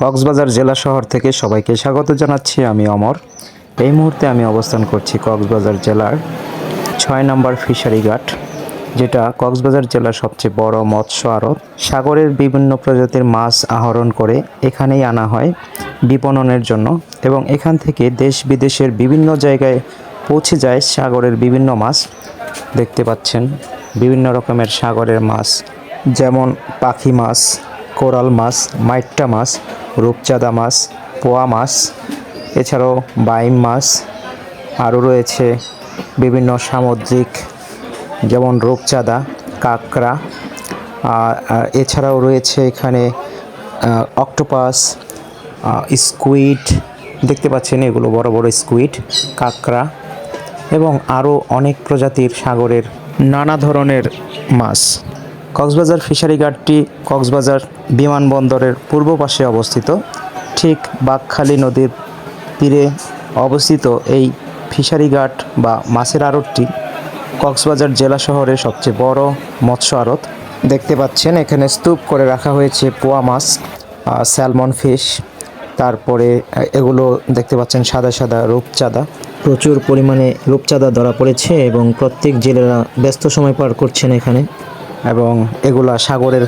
কক্সবাজার জেলা শহর থেকে সবাইকে স্বাগত জানাচ্ছি। আমি অমর। এই মুহূর্তে আমি অবস্থান করছি কক্সবাজার জেলার ছয় নম্বর ফিশারি ঘাট, যেটা কক্সবাজার জেলার সবচেয়ে বড় মৎস্য আড়ত। সাগরের বিভিন্ন প্রজাতির মাছ আহরণ করে এখানেই আনা হয় বিপণনের জন্য এবং এখান থেকে দেশ বিদেশের বিভিন্ন জায়গায় পৌঁছে যায় সাগরের বিভিন্ন মাছ। দেখতে পাচ্ছেন বিভিন্ন রকমের সাগরের মাছ, যেমন পাখি মাছ কোরাল মাছ, মাইট্টা মাছ, রূপচাঁদা মাছ, পোয়া মাছ, এছাড়াও বাইম মাছ, আরও রয়েছে বিভিন্ন সামুদ্রিক, যেমন রূপচাঁদা, কাঁকড়া এছাড়াও রয়েছে এখানে অক্টোপাস স্কুইড, দেখতে পাচ্ছেন এগুলো বড় বড় স্কুইড, কাঁকড়া, এবং আরও অনেক প্রজাতির সাগরের নানা ধরনের মাছ। কক্সবাজার ফিশারি ঘাটটি কক্সবাজার বিমানবন্দরের পূর্ব পাশে অবস্থিত। ঠিক বাঘখালী নদীর তীরে অবস্থিত এই ফিশারি ঘাট বা মাছের আড়তটি কক্সবাজার জেলা শহরের সবচেয়ে বড় মৎস্য আড়ত। দেখতে পাচ্ছেন, এখানে স্তূপ করে রাখা হয়েছে পোয়া মাছ স্যালমন ফিশ, তারপরে এগুলো দেখতে পাচ্ছেন সাদা সাদা রূপচাঁদা। প্রচুর পরিমাণে রূপচাঁদা ধরা পড়েছে এবং প্রত্যেক জেলেরা ব্যস্ত সময় পার করছেন এখানে। এবং এগুলা সাগরের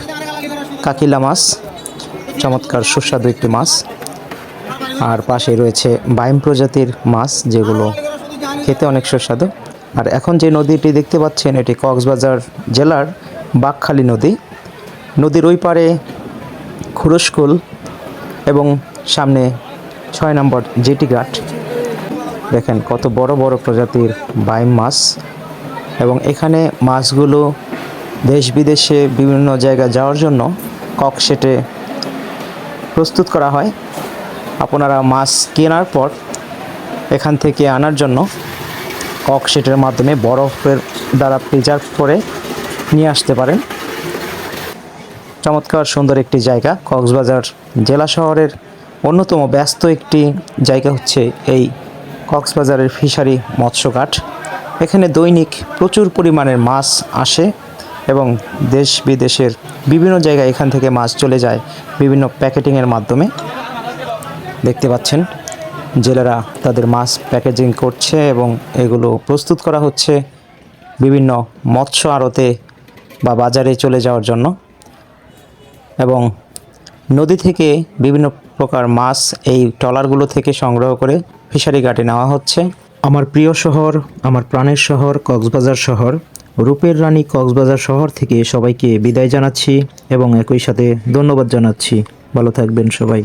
কাকিলা মাছ, চমৎকার সুস্বাদু একটি মাছ। আর পাশে রয়েছে বাইম প্রজাতির মাছ, যেগুলো খেতে অনেক সুস্বাদু। আর এখন যে নদীটি দেখতে পাচ্ছেন, এটি কক্সবাজার জেলার বাঘখালী নদী। নদীর ওই পারে খুরস্কুল এবং সামনে ছয় নম্বর জেটি ঘাট। দেখেন কত বড় বড় প্রজাতির বাইম মাছ। এবং এখানে মাছগুলো দেশ বিদেশে বিভিন্ন জায়গায় যাওয়ার জন্য ককশেটে প্রস্তুত করা হয়। আপনারা মাছ কেনার পর এখান থেকে আনার জন্য ককশেটের মাধ্যমে বরফের দ্বারা প্রিজার্ভ করে নিয়ে আসতে পারেন। চমৎকার সুন্দর একটি জায়গা। কক্সবাজার জেলা শহরের অন্যতম ব্যস্ত একটি জায়গা হচ্ছে এই কক্সবাজারের ফিশারি মৎস্যঘাট এখানে দৈনিক প্রচুর পরিমাণের মাছ আসে। এবং দেশ বিদেশের বিভিন্ন জায়গায় এখান থেকে মাছ চলে যায় বিভিন্ন প্যাকেটিংয়ের মাধ্যমে। দেখতে পাচ্ছেন, জেলেরা তাদের মাছ প্যাকেজিং করছে এবং এগুলো প্রস্তুত করা হচ্ছে বিভিন্ন মৎস্য আড়তে বা বাজারে চলে যাওয়ার জন্য এবং নদী থেকে বিভিন্ন প্রকার মাছ এই ট্রলারগুলো থেকে সংগ্রহ করে ফিশারি ঘাটে নেওয়া হচ্ছে। আমার প্রিয় শহর, আমার প্রাণের শহর, কক্সবাজার শহর রূপের রানী কক্সবাজার শহর থেকে সবাইকে বিদায় জানাচ্ছি এবং একই সাথে ধন্যবাদ জানাচ্ছি। ভালো থাকবেন সবাই।